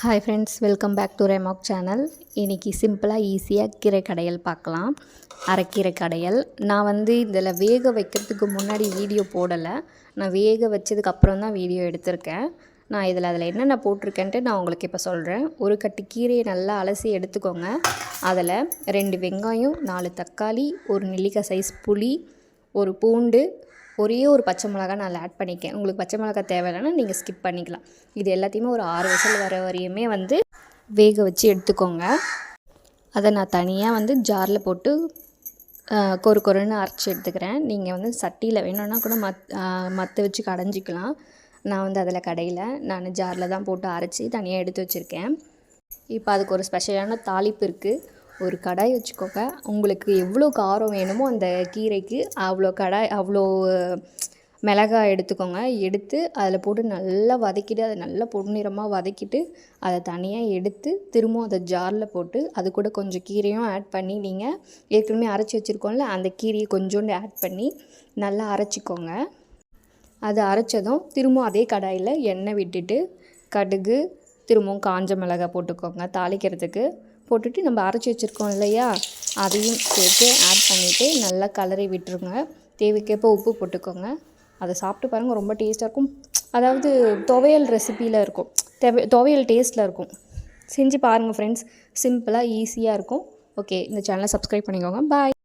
Hi friends welcome back to ரெமாக் channel இன்றைக்கி சிம்பிளாக ஈஸியாக கீரை கடையல் பார்க்கலாம். அரைக்கீரை கடையல். நான் வந்து இதில் வேக வைக்கிறதுக்கு முன்னாடி வீடியோ போடலை. நான் வேக வச்சதுக்கு அப்புறம் தான் வீடியோ எடுத்திருக்கேன். நான் இதில் அதில் என்னென்ன போட்டிருக்கேன்ட்டு நான் உங்களுக்கு இப்போ சொல்கிறேன். ஒரு கட்டு கீரையை நல்லா அலசி எடுத்துக்கோங்க. அதில் ரெண்டு வெங்காயம் நாலு தக்காளி ஒரு நெல்லிக்காய் சைஸ் புளி ஒரு பூண்டு ஒரே ஒரு பச்சை மிளகா நான் அதில் ஆட் பண்ணிக்கேன். உங்களுக்கு பச்சை மிளகா தேவையில்லைன்னா நீங்கள் ஸ்கிப் பண்ணிக்கலாம். இது எல்லாத்தையுமே ஒரு ஆறு விசில் வர வரையுமே வந்து வேக வச்சு எடுத்துக்கோங்க. அதை நான் தனியாக வந்து ஜாரில் போட்டு கொரு கொருன்னு அரைச்சி எடுத்துக்கிறேன். நீங்கள் வந்து சட்டியில் வேணும்னா கூட மத் மற்ற வச்சு கடைஞ்சிக்கலாம். நான் வந்து அதில் கடையில் நான் ஜாரில் தான் போட்டு அரைச்சி தனியாக எடுத்து வச்சுருக்கேன். இப்போ அதுக்கு ஒரு ஸ்பெஷலான தாளிப்பு இருக்குது ஒரு கடாய் வச்சுக்கோங்க. உங்களுக்கு எவ்வளோ காரம் வேணுமோ அந்த கீரைக்கு அவ்வளோ கடாய் அவ்வளோ மிளகாய் எடுத்துக்கோங்க. எடுத்து அதில் போட்டு நல்லா வதக்கிட்டு அதை நல்லா பொன்னிறமாக வதக்கிட்டு அதை தனியாக எடுத்து திரும்பவும் அதை ஜாரில் போட்டு அது கூட கொஞ்சம் கீரையும் ஆட் பண்ணி நீங்கள் ஏற்கனவே அரைச்சி வச்சுருக்கோம்ல அந்த கீரையை கொஞ்சோண்டு ஆட் பண்ணி நல்லா அரைச்சிக்கோங்க. அது அரைச்சதும் திரும்பவும் அதே கடாயில் எண்ணெய் விட்டுட்டு கடுகு திரும்பவும் காஞ்ச மிளகாய் போட்டுக்கோங்க தாளிக்கிறதுக்கு. போட்டுட்டு நம்ம அரைச்சி வச்சுருக்கோம் இல்லையா? அதையும் சேர்த்து ஆட் பண்ணிவிட்டு நல்லா கலரி விட்டுருங்க. தேவைக்கேற்ப உப்பு போட்டுக்கோங்க. அதை சாப்பிட்டு பாருங்கள் ரொம்ப டேஸ்ட்டாக இருக்கும். அதாவது துவையல் ரெசிப்பியில் இருக்கும். தெவ துவையல் டேஸ்ட்டில் இருக்கும். செஞ்சு பாருங்கள் ஃப்ரெண்ட்ஸ் சிம்பிளாக ஈஸியாக இருக்கும். ஓகே இந்த சேனலை சப்ஸ்கிரைப் பண்ணிக்கோங்க. பாய்